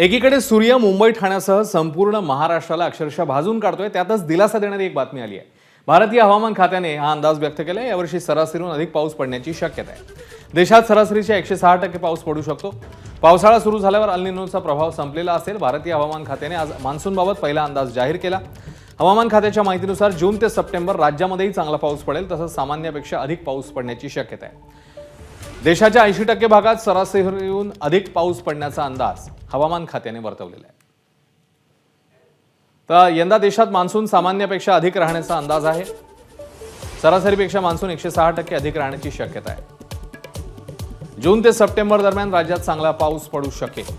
एकीकडे सूर्य मुंबई ठाण्यासह संपूर्ण महाराष्ट्राला अक्षरशः भाजून काढतोय त्यातच दिलासा देणारी एक बातमी आली आहे. भारतीय हवामान खात्याने हा अंदाज व्यक्त केलाय यावर्षी सरासरीहून अधिक पाऊस पडण्याची शक्यता आहे. देशात सरासरीच्या एकशे सहा टक्के पाऊस पडू शकतो. पावसाळा सुरू झाल्यावर अल्निनोचा प्रभाव संपलेला असेल. भारतीय हवामान खात्याने आज मान्सूनबाबत पहिला अंदाज जाहीर केला. हवामान खात्याच्या माहितीनुसार जून ते सप्टेंबर राज्यामध्येही चांगला पाऊस पडेल तसंच सामान्यापेक्षा अधिक पाऊस पडण्याची शक्यता आहे. देशाच्या ऐंशी टक्के भागात सरासरीहून अधिक पाऊस पडण्याचा अंदाज हवामान खात्याने वर्तवलेला आहे. तर यंदा देशात मान्सून सामान्यापेक्षा अधिक राहण्याचा अंदाज आहे. सरासरीपेक्षा मान्सून एकशे सहा टक्के अधिक राहण्याची शक्यता आहे. जून ते सप्टेंबर दरम्यान राज्यात चांगला पाऊस पडू शकेल.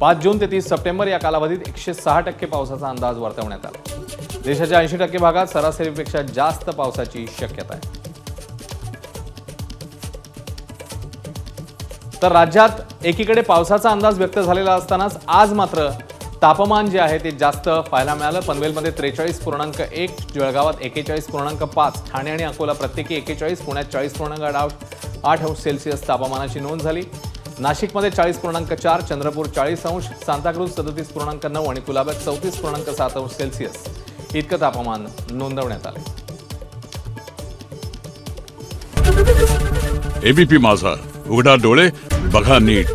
पाच जून ते तीस सप्टेंबर या कालावधीत एकशे सहा टक्के पावसाचा अंदाज वर्तवण्यात आला. देशाच्या ऐंशी टक्के भागात सरासरीपेक्षा जास्त पावसाची शक्यता आहे. तर राज्यात एकीकडे पावसाचा अंदाज व्यक्त झालेला असतानाच आज मात्र तापमान जे आहे ते जास्त पाहायला मिळालं. पनवेलमध्ये त्रेचाळीस पूर्णांक एक जळगावात एकेचाळीस पूर्णांक पाच ठाणे आणि अकोला प्रत्येकी एकेचाळीस पुण्यात चाळीस पूर्णांक आठ आठ अंश सेल्सिअस तापमानाची नोंद झाली. नाशिकमध्ये चाळीस पूर्णांक चार चंद्रपूर चाळीस अंश सांताक्रूज सदतीस पूर्णांक नऊ आणि कुलाब्यात चौतीस पूर्णांक सात अंश सेल्सिअस इतकं तापमान नोंदवण्यात आलं एबीपी माझा. उघडा डोळे बघा नीट.